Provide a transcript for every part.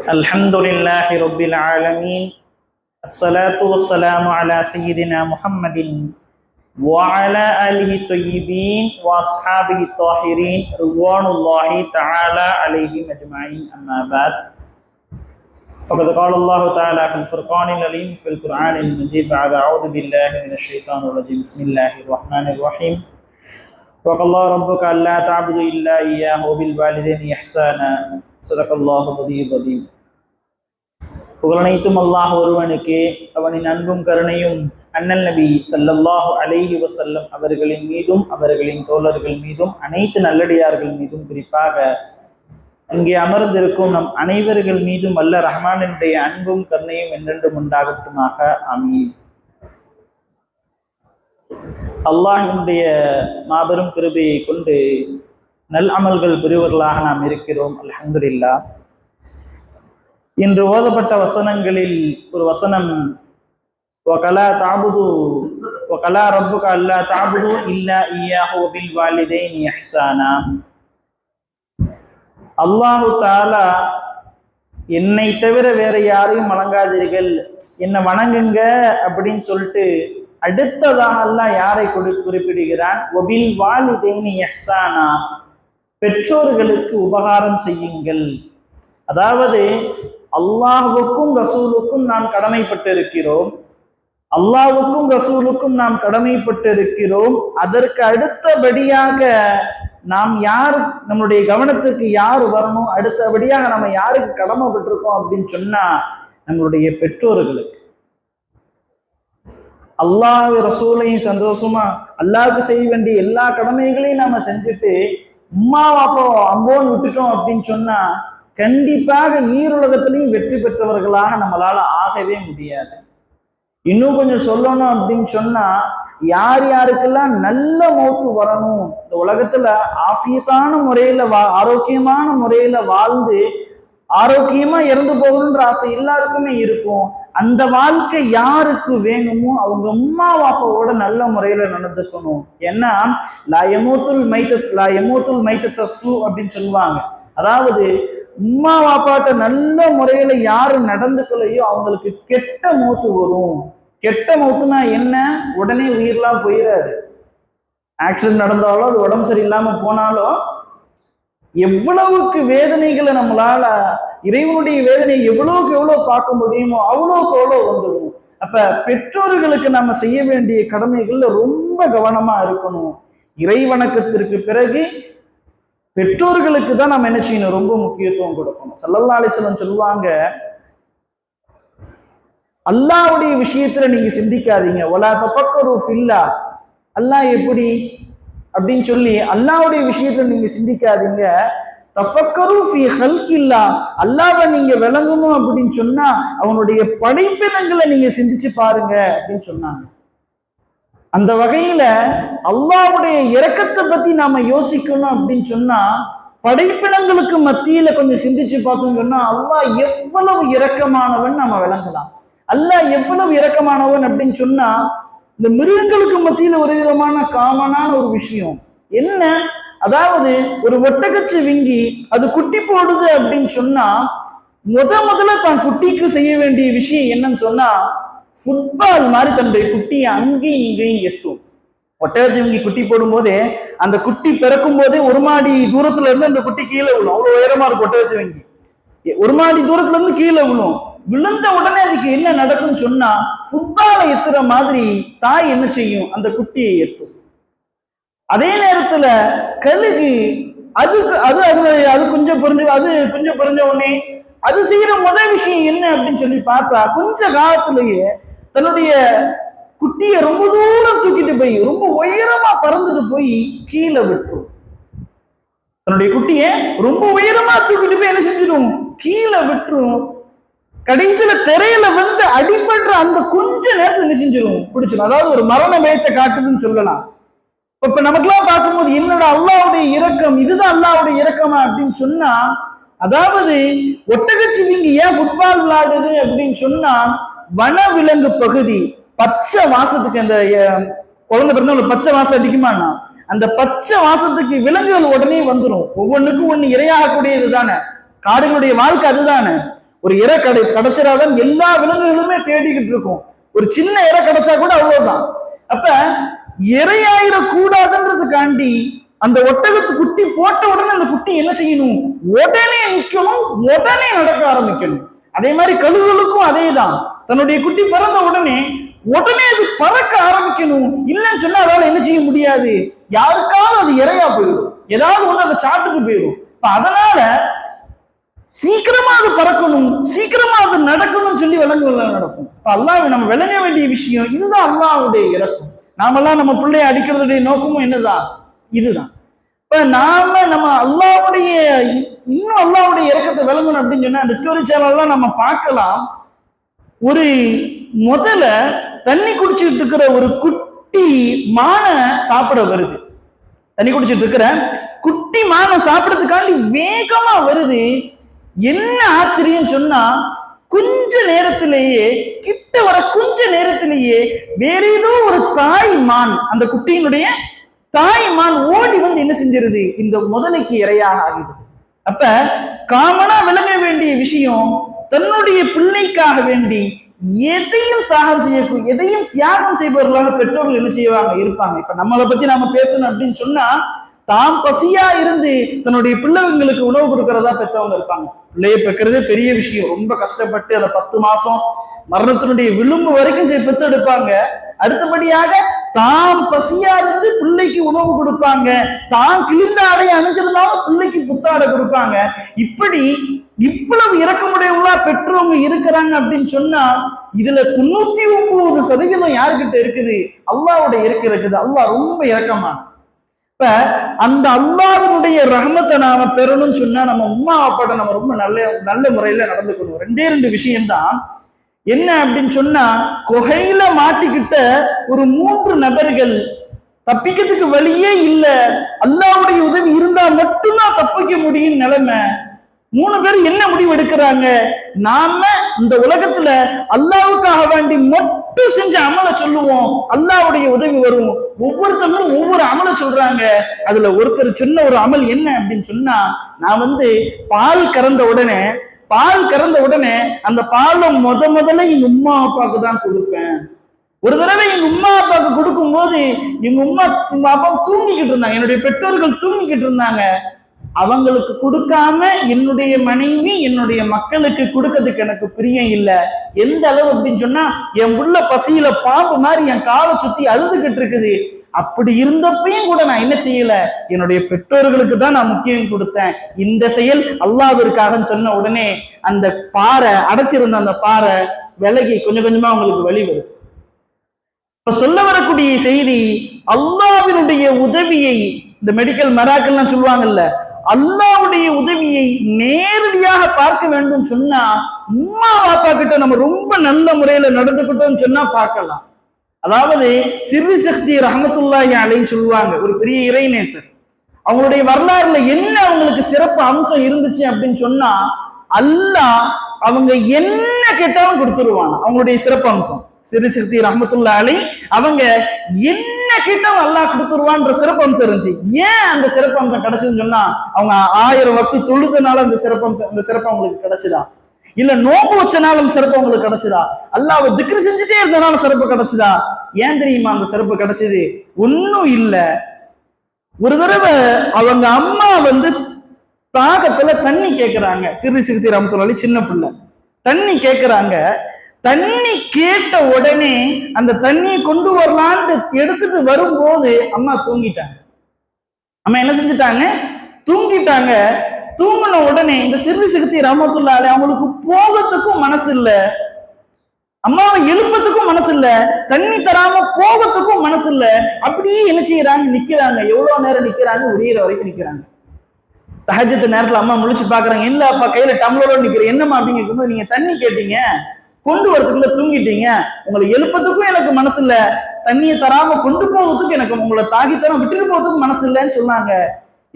الحمد لله رب العالمين. الصلاة والسلام على سيدنا محمد وعلى آله الطيبين وأصحابه الطاهرين رضوان الله تعالى عليهم أجمعين. أما بعد فقد قال الله تعالى في الفرقان العليم في القرآن المجيد بعد أعوذ بالله من الشيطان الرجيم. بسم الله الرحمن الرحيم. وقال الله ربك ألا تعبدوا إلا إياه وبالوالدين إحسانا. புகழனைத்தும் அல்லாஹ் ஒருவனுக்கு. அவனின் அன்பும் கருணையும் அண்ணல் நபி சல்லல்லாஹ் அலைஹி வசல்லம் அவர்களின் மீதும் அவர்களின் தோழர்கள் மீதும் அனைத்து நல்லடியார்கள் மீதும் குறிப்பாக அங்கே அமர்ந்திருக்கும் நம் அனைவர்கள் மீதும் அல்ல ரஹ்மானினுடைய அன்பும் கருணையும் என்றென்றும் உண்டாகட்டுமாக. அமீன் அல்லாஹினுடைய மாபெரும் கிருபையை கொண்டு நல் அமல்கள் புரிவர்களாக நாம் இருக்கிறோம் அல்ஹம்துலில்லா இன்று ஓதப்பட்ட வசனங்களில் ஒரு வசனம் وَقَلَا تَعْبُدُوا وَقَلَا رَبُّكَ أَلَّا تَعْبُدُوا إِلَّا إِيَّاهُ وَبِالْوَالِدَيْنِ إِحْسَانًا அல்லாஹு தாலா என்னை தவிர வேற யாரையும் வணங்காதீர்கள் என்னை வணங்குங்க அப்படின்னு சொல்லிட்டு அடுத்ததாக அல்லாஹ் யாரை கொடு குறிப்பிடுகிறான் ஒபில் வாலிதைனி எஹ்சானா பெற்றோர்களுக்கு உபகாரம் செய்யுங்கள். அதாவது அல்லாஹுக்கும் ரசூலுக்கும் நாம் கடமைப்பட்டிருக்கிறோம். அல்லாவுக்கும் ரசூலுக்கும் நாம் கடமைப்பட்டிருக்கிறோம். அதற்கு அடுத்தபடியாக நாம் யார் நம்மளுடைய கவனத்துக்கு யார் வரணும் அடுத்தபடியாக நம்ம யாருக்கு கடமைப்பட்டிருக்கோம் அப்படின்னு சொன்னா நம்மளுடைய பெற்றோர்களுக்கு. அல்லாஹ் ரசூலையும் சந்தோஷமா அல்லாவுக்கு செய்ய வேண்டிய எல்லா கடமைகளையும் நாம செஞ்சுட்டு உம்மா அப்போ அம்போன்னு விட்டுட்டோம் அப்படின்னு சொன்னா கண்டிப்பாக நீருலகத்திலையும் வெற்றி பெற்றவர்களாக நம்மளால ஆகவே முடியாது. இன்னும் கொஞ்சம் சொல்லணும் அப்படின்னு சொன்னா யார் யாருக்கெல்லாம் நல்ல மௌத்து வரணும்? இந்த உலகத்துல ஆஃபியத்தான முறையில வா ஆரோக்கியமான முறையில வாழ்ந்து ஆரோக்கியமா இறந்து போகணுன்ற ஆசை எல்லாருக்குமே இருக்கும். அந்த வாழ்க்கை யாருக்கு வேணுமோ அவங்க அம்மா பாப்பாவோட நல்ல முறையில நடந்துக்கணும் ஏன்னா லா மைத்த லா எமூத்துல் மைத்தத்த சு அப்படின்னு சொல்லுவாங்க. அதாவது உம்மா வாப்பாட்ட நல்ல முறையில யாரு நடந்துக்கலையோ அவங்களுக்கு கெட்ட மூத்து வரும். கெட்ட மூத்துனா என்ன? உடனே உயிர்லாம் போயிடாது ஆக்சிடென்ட் நடந்தாலும் அது உடம்பு சரியில்லாம போனாலும் எவ்வளவுக்கு வேதனைகளை நம்மளால இறைவனுடைய வேதனை எவ்வளவுக்கு எவ்வளவு பார்க்க முடியுமோ அவ்வளவுக்கு அவ்வளோ வந்துடும். அப்ப பெற்றோர்களுக்கு நம்ம செய்ய வேண்டிய கடமைகள்ல ரொம்ப கவனமா இருக்கணும். இறை வணக்கத்திற்கு பிறகு பெற்றோர்களுக்கு தான் நம்ம என்ன செய்யணும்? ரொம்ப முக்கியத்துவம் கொடுக்கணும். சல்லல்லா அலிஸ்லம் சொல்லுவாங்க அல்லாவுடைய விஷயத்துல நீங்க சிந்திக்காதீங்க. ஒலா தஃபக்கரு ஃபில்லா. அல்லாஹ் எப்படி? அப்படின்னு சொல்லி அல்லாவுடைய விஷயத்துல நீங்க சிந்திக்காதீங்க. தஃபக்கரும் ஃபி ஹல்கில்லா அல்லாவை நீங்க விளங்கணும் அப்படின்னு சொன்னா அவனுடைய படைப்பினங்களை நீங்க சிந்திச்சு பாருங்க அப்படின்னு சொன்னாங்க. அந்த வகையில அல்லாவுடைய இறக்கத்தை பத்தி நாம யோசிக்கணும் அப்படின்னு சொன்னா படைப்பினங்களுக்கு மத்தியில கொஞ்சம் சிந்திச்சு பார்த்தோம் சொன்னா அல்லாஹ் எவ்வளவு இரக்கமானவன் நம்ம விளங்கலாம். அல்லாஹ் எவ்வளவு இரக்கமானவன் அப்படின்னு சொன்னா இந்த மிருகங்களுக்கு மத்தியில ஒரு விதமான காமனான ஒரு விஷயம். என்ன? அதாவது ஒரு ஒட்டகச்சி விங்கி அது குட்டி போடுது அப்படின்னு சொன்னா முத முதல்ல தான் குட்டிக்கு செய்ய வேண்டிய விஷயம் என்னன்னு சொன்னா ஃபுட்பால் மாதிரி தன்னுடைய குட்டியை அங்கேயும் இங்கேயும் எட்டும். ஒட்டகச்சிவங்கி குட்டி போடும்போதே அந்த குட்டி பிறக்கும் போதே ஒரு மாடி தூரத்துல இருந்து அந்த குட்டி கீழே விழும். அவ்வளவு உயரமா இருக்கும் ஒட்டகச்சி வங்கி. ஒரு மாடி தூரத்துல இருந்து கீழே விழும். விழுந்த உடனே அதுக்கு என்ன நடக்கும்னு சொன்னா ஃபுட்பாலை எத்துற மாதிரி தாய் என்ன செய்யும்? அந்த குட்டியை எத்தும் அதே நேரத்துல கழுகு அதுக்கு அது அது அது கொஞ்சம் புரிஞ்சு அது கொஞ்சம் புரிஞ்ச உடனே அது செய்யற முதல் விஷயம் என்ன அப்படின்னு சொல்லி பார்த்தா கொஞ்ச காலத்திலேயே தன்னுடைய குட்டியை ரொம்ப தூரம் தூக்கிட்டு போய் ரொம்ப உயரமா பறந்துட்டு போய் கீழே விட்டுரும் தன்னுடைய குட்டியை ரொம்ப உயரமா தூக்கிட்டு போய் என்ன செஞ்சிடும்? கீழே விட்டுரும். கடைசியில திரையில வந்து அடிபடுற அந்த கொஞ்ச நேரத்துல என்ன செஞ்சிடும்? பிடிச்சிடும். அதாவது ஒரு மரண பயத்தை காட்டுதுன்னு சொல்லலாம். இப்ப நமக்கெல்லாம் பார்க்கும்போது என்னோட அல்லாவுடைய இரக்கம் இதுதான் அல்லாவுடைய இரக்கமா அப்படின்னு சொன்னா அதாவது ஒட்டகச்சி நீங்க ஏன் ஃபுட்பால் விளையாடுது அப்படின்னு சொன்னா வனவிலங்கு பகுதி பச்சை வாசத்துக்கு அந்த குழந்தை பிறந்த பச்சை வாசம் அடிக்குமாண்ணா அந்த பச்சை வாசத்துக்கு விலங்குகள் உடனே வந்துடும் ஒவ்வொன்றுக்கும் ஒண்ணு இரையாகக்கூடியது இதுதானே காடுகளுடைய வாழ்க்கை அதுதானே? ஒரு இறை கடை கிடைச்சிடாதான் எல்லா விலங்குகளுமே தேடிக்கிட்டு இருக்கும். ஒரு சின்ன இறை கிடைச்சா கூட அவ்வளவுதான். அப்ப இரையாயிரக்கூடாதுன்றதுக்காண்டி அந்த ஒட்டகத்து குட்டி போட்ட உடனே அந்த குட்டி என்ன செய்யணும்? உடனே நிற்கணும் உடனே நடக்க ஆரம்பிக்கணும். அதே மாதிரி கழுகுகளுக்கும் அதே தான் தன்னுடைய குட்டி பிறந்த உடனே உடனே அது பறக்க ஆரம்பிக்கணும். இல்லைன்னு சொன்னா அதால என்ன செய்ய முடியாது? யாருக்காவது அது இறையா போயிடும். ஏதாவது ஒண்ணு அந்த சாட்டுக்கு போயிடும். இப்ப அதனால சீக்கிரமா அது பறக்கணும். சீக்கிரமா அது நடக்கணும்னு சொல்லி விலங்குகள் நடக்கும். இப்ப அல்லாஹ் நம்ம விளங்க வேண்டிய விஷயம் இதுதான் அல்லாவுடைய இறக்கம். நாமெல்லாம் நம்ம பிள்ளைய அடிக்கிறதுடைய நோக்கமும் என்னதான் இதுதான். இப்ப நாம நம்ம அல்லாவுடைய இன்னும் அல்லாவுடைய இறக்கத்தை விளங்கணும் அப்படின்னு சொன்னா டிஸ்கவரி சேனல்லாம் நம்ம பார்க்கலாம். ஒரு முதல்ல தண்ணி குடிச்சிட்டு இருக்கிற ஒரு குட்டி மானை சாப்பிட வருது. தண்ணி குடிச்சிட்டு இருக்கிற குட்டி மானை சாப்பிடறதுக்காண்டி வேகமா வருது. என்ன ஆச்சரியம் சொன்னா கொஞ்ச நேரத்திலேயே கிட்ட வர கொஞ்ச நேரத்திலேயே வேற ஏதோ ஒரு தாய் மான் அந்த குட்டியினுடைய தாய் மான் ஓடி வந்து என்ன செஞ்சிருது? இந்த முதலைக்கு இரையாக ஆகிடுது. அப்ப காமனா விளங்க வேண்டிய விஷயம் தன்னுடைய பிள்ளைக்காக வேண்டி எதையும் தாகம் செய்யக்கூடிய எதையும் தியாகம் செய்பவர்களாக பெற்றோர்கள் என்ன செய்வாங்க? இருப்பாங்க. இப்ப நம்மளை பத்தி நாம பேசணும் அப்படின்னு சொன்னா தாம் பசியா இருந்து தன்னுடைய பிள்ளைங்களுக்கு உணவு கொடுக்கறதா பெற்றவங்க இருப்பாங்க. பிள்ளைய பெக்கிறதே பெரிய விஷயம். ரொம்ப கஷ்டப்பட்டு அதை பத்து மாசம் மரணத்தினுடைய விளிம்பு வரைக்கும் செய் பெத்தெடுப்பாங்க அடுத்தபடியாக தாம் பசியா பிள்ளைக்கு உணவு கொடுப்பாங்க. தான் கிழிந்த ஆடை அணிஞ்சிருந்தாலும் பிள்ளைக்கு புத்தாடை கொடுப்பாங்க. இப்படி இவ்வளவு இறக்கமுடையவங்களா பெற்றவங்க இருக்கிறாங்க அப்படின்னு சொன்னா இதுல தொண்ணூத்தி ஒன்பது சதவீதம் யாருக்கிட்ட இருக்குது? அல்லாவோட இறக்க இருக்குது. அல்லாஹ் ரொம்ப இறக்கமான இப்ப அந்த அல்லாவினுடைய ரகமத்தை நாம பெறணும்னு சொன்னா நம்ம உமா அப்பாட்ட நம்ம ரொம்ப நல்ல நல்ல முறையில நடந்துக்கணும் ரெண்டே ரெண்டு விஷயம்தான். என்ன அப்படின்னு சொன்னா குகையில மாட்டிக்கிட்ட ஒரு மூன்று நபர்கள் தப்பிக்கிறதுக்கு வழியே இல்ல. அல்லாவுடைய உதவி இருந்தா மட்டும்தான் தப்பிக்க முடியும் நிலைமை. மூணு பேர் என்ன முடிவு எடுக்கிறாங்க? நாம இந்த உலகத்துல அல்லாவுக்காக வேண்டி மட்டும் செஞ்ச அமலை சொல்லுவோம். அல்லாவுடைய உதவி வரும். ஒவ்வொருத்தரும் ஒவ்வொரு அமலை சொல்றாங்க. அதுல ஒருத்தர் சொன்ன ஒரு அமல் என்ன அப்படின்னு சொன்னா நான் வந்து பால் கறந்த உடனே பால் கறந்த உடனே அந்த பாலை முத முதல்ல எங்க உமா அப்பாவுக்கு தான் கொடுப்பேன். ஒரு தடவை எங்க உமா அப்பாவுக்கு கொடுக்கும் போது எங்க உமா உங்க அப்பா தூங்கிக்கிட்டு இருந்தாங்க. என்னுடைய பெற்றோர்கள் தூங்கிக்கிட்டு இருந்தாங்க. அவங்களுக்கு கொடுக்காம என்னுடைய மனைவி என்னுடைய மக்களுக்கு கொடுக்கறதுக்கு எனக்கு பிரியம் இல்ல. எந்த அளவு அப்படின்னு சொன்னா என் உள்ள பசியில பாம்பு மாதிரி என் காலை சுத்தி அழுதுகிட்டு இருக்குது. அப்படி இருந்தப்பையும் கூட நான் என்ன செய்யல? என்னுடைய பெற்றோர்களுக்கு தான் நான் முக்கியம் கொடுத்தேன். இந்த செயல் அல்லாவிற்காக சொன்ன உடனே அந்த பாறை அடைச்சிருந்த அந்த பாறை விலகி கொஞ்சம் கொஞ்சமா அவங்களுக்கு வழி வருது இப்ப சொல்ல வரக்கூடிய செய்தி அல்லாவினுடைய உதவியை இந்த மெடிக்கல் மெராக்கள்லாம் சொல்லுவாங்கல்ல அல்லாவுடைய உதவியை நேரடியாக பார்க்க வேண்டும் சொன்னா உம்மா பாப்பா கிட்ட நம்ம ரொம்ப நல்ல முறையில நடந்துக்கிட்டோம்னு சொன்னா பார்க்கலாம். அதாவது சிறு சக்தி ரஹமத்துல்லாஹி அலைன்னு சொல்லுவாங்க ஒரு பெரிய இறைநேசர் அவங்களுடைய வரலாறுல என்ன அவங்களுக்கு சிறப்பு அம்சம் இருந்துச்சு அப்படின்னு சொன்னா அல்லாஹ் அவங்க என்ன கேட்டாலும் கொடுத்துருவாங்க அவங்களுடைய சிறப்பு அம்சம். சிறு சிறுத்தி ரஹமத்துல்லா அலி அவங்க என்ன கேட்டாலும் அல்லாஹ் கொடுத்துருவான்ற சிறப்பு அம்சம் இருந்துச்சு. ஏன் அந்த சிறப்பு அம்சம் கிடைச்சதுன்னு சொன்னா அவங்க ஆயிரம் வக்து தொழுதுனால அந்த சிறப்பு அம்சம் அந்த சிறப்பு அவங்களுக்கு கிடைச்சதா? இல்ல நோம்பு வச்சனாலும் சிறப்பு அவங்களுக்கு கிடைச்சதா? அல்லாஹ் திக்ரு செஞ்சுட்டே இருந்தனால சிறப்பு கிடைச்சதா? ஏன் தெரியுமா அந்த சிறப்பு கிடைச்சது? ஒன்னும் இல்ல. ஒரு தடவை அவங்க அம்மா வந்து தாகத்துல தண்ணி கேக்குறாங்க. சிறு சிறுத்தி ராமத்துல சின்ன பிள்ளை. தண்ணி கேக்குறாங்க. தண்ணி கேட்ட உடனே அந்த தண்ணியை கொண்டு வரலான்ட்டு எடுத்துட்டு வரும்போது அம்மா தூங்கிட்டாங்க. அம்மா என்ன செஞ்சுட்டாங்க? தூங்கிட்டாங்க. தூங்கின உடனே இந்த சிறு சிறுத்தி ராமத்துல்லாலே அவங்களுக்கு போகத்துக்கும் மனசு இல்லை அம்மாவை எழுப்பத்துக்கும் மனசு இல்ல தண்ணி தராம போகத்துக்கும் மனசு இல்ல அப்படியே என்ன செய்யறாங்க? நிக்கிறாங்க. எவ்வளவு நேரம் நிக்கிறாங்க? உரியற வரைக்கும் நிக்கிறாங்க. தகஜத்து நேரத்துல அம்மா முழிச்சு பாக்குறாங்க இல்ல அப்பா கையில டம்ளரோட நிக்கிறேன் என்னம்மா அப்படின்னு கேட்கும்போது நீங்க தண்ணி கேட்டீங்க. கொண்டு வரதுக்குள்ள தூங்கிட்டீங்க. உங்களை எழுப்பத்துக்கும் எனக்கு மனசு இல்ல தண்ணியை தராம கொண்டு போவதுக்கு எனக்கு உங்களை தாகி தரம் விட்டுட்டு போறதுக்கு மனசு இல்லைன்னு சொன்னாங்க.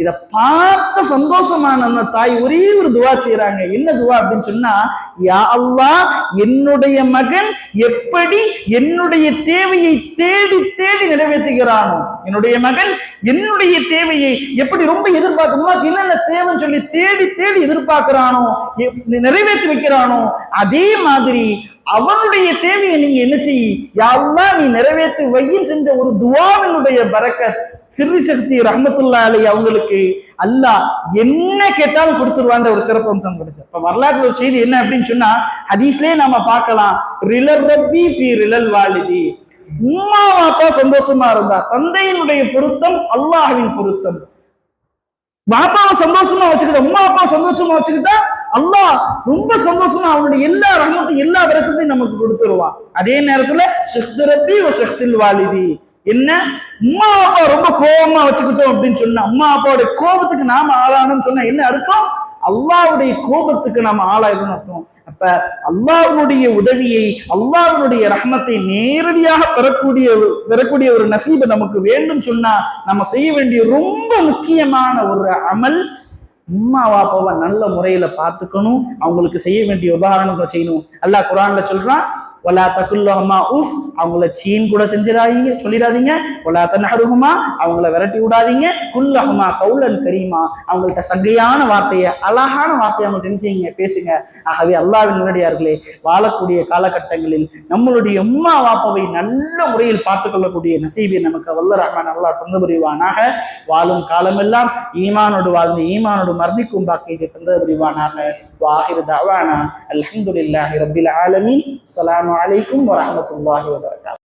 இத பார்த்த சந்தோஷமான அந்த தாய் ஒரே ஒரு துவா செய்யறாங்க என்ன துவா அப்படின்னு சொன்னா யா அல்லாஹ் என்னுடைய மகன் எப்படி என்னுடைய தேவையை தேடி தேடி நிறைவேற்றுகிறானோ. என்னுடைய மகன் என்னுடைய தேவையை எப்படி ரொம்ப எதிர்பார்க்கணுமா என்னென்ன தேவைன்னு சொல்லி தேடி தேடி எதிர்பார்க்கிறானோ நிறைவேற்றி வைக்கிறானோ அதே மாதிரி அவனுடைய தேவையை நீங்க என்ன செய் யாருன்னா நீ நிறைவேற்றி வையின் செஞ்ச ஒரு துவாவினுடைய பறக்க சிறு சக்தி ரஹமத்துல்லா அலி அவங்களுக்கு அல்லாஹ் என்ன கேட்டாலும் கொடுத்துருவான்ற ஒரு சிறப்பு அம்சம் கிடைச்சு இப்ப வரலாற்று ஒரு செய்தி என்ன அப்படின்னு சொன்னா ஹதீஸ்லயே நாம பார்க்கலாம். ரிலர் ரப்பி ஃபி ரிலல் வாலிதி. உம்மா வாப்பா சந்தோஷமா இருந்தா தந்தையினுடைய பொருத்தம் அல்லாஹின் பொருத்தம். பாப்பாவை சந்தோஷமா வச்சுக்கிட்ட உம்மா அப்பா சந்தோஷமா வச்சுக்கிட்டா அல்லாஹ் ரொம்ப சந்தோஷமா அவனுடைய எல்லா ரஹமத்தையும் எல்லா விரக்கத்தையும் நமக்கு கொடுத்துருவான். அதே நேரத்துல சிஸ்தரப்பி ஒரு சக்தில் வாலிதி. என்ன? உம்மா அப்பா ரொம்ப கோபமா வச்சுக்கிட்டோம் அப்படின்னு சொன்னா அம்மா அப்பாவுடைய கோபத்துக்கு நாம ஆளானோம்னு சொன்னா என்ன அர்த்தம்? அல்லாவுடைய கோபத்துக்கு நாம ஆளாயிடும் அர்த்தம். அப்ப அல்லாவுடைய உதவியை அல்லாவுடைய ரஹ்மத்தை நேரடியாக பெறக்கூடிய பெறக்கூடிய ஒரு நசீபை நமக்கு வேண்டும் சொன்னா நம்ம செய்ய வேண்டிய ரொம்ப முக்கியமான ஒரு அமல் உம்மா வாப்பாவை நல்ல முறையில பார்த்துக்கணும். அவங்களுக்கு செய்ய வேண்டிய உபகாரங்களை செய்யணும். அல்லாஹ் குரான்ல சொல்றான் ஒலா தக்குல்லஹமா உஃப் அவங்கள சீன் கூட செஞ்சிடாதீங்க சொல்லிடாதீங்க. ஒலா தன்னஹருகுமா அவங்கள விரட்டி விடாதீங்க. குல்லஹமா கவுலன் கரீமா அவங்கள்ட்ட சங்கையான வார்த்தையை அழகான வார்த்தையை அவங்க தெரிஞ்சுங்க பேசுங்க. ஆகவே அல்லாவின் முன்னடியார்களே வாழக்கூடிய காலகட்டங்களில் நம்மளுடைய உம்மா வாப்பாவை நல்ல முறையில் பார்த்து கொள்ளக்கூடிய நசீபை நமக்கு வல்ல ரஹ்மான் அல்லாஹ் தந்து புரிவானாக. வாழும் காலமெல்லாம் ஈமானோடு வாழ்ந்து ஈமானோடு மரணிக்கும் பாக்கியத்தை தந்து புரிவானாக. வாஹிர் தவானா. அல்ஹம்துலில்லாஹி ரப்பில் ஆலமீன். அஸ்ஸலாமு அலைக்கும் வரமத்துல்லாஹி வபரகாத்துஹு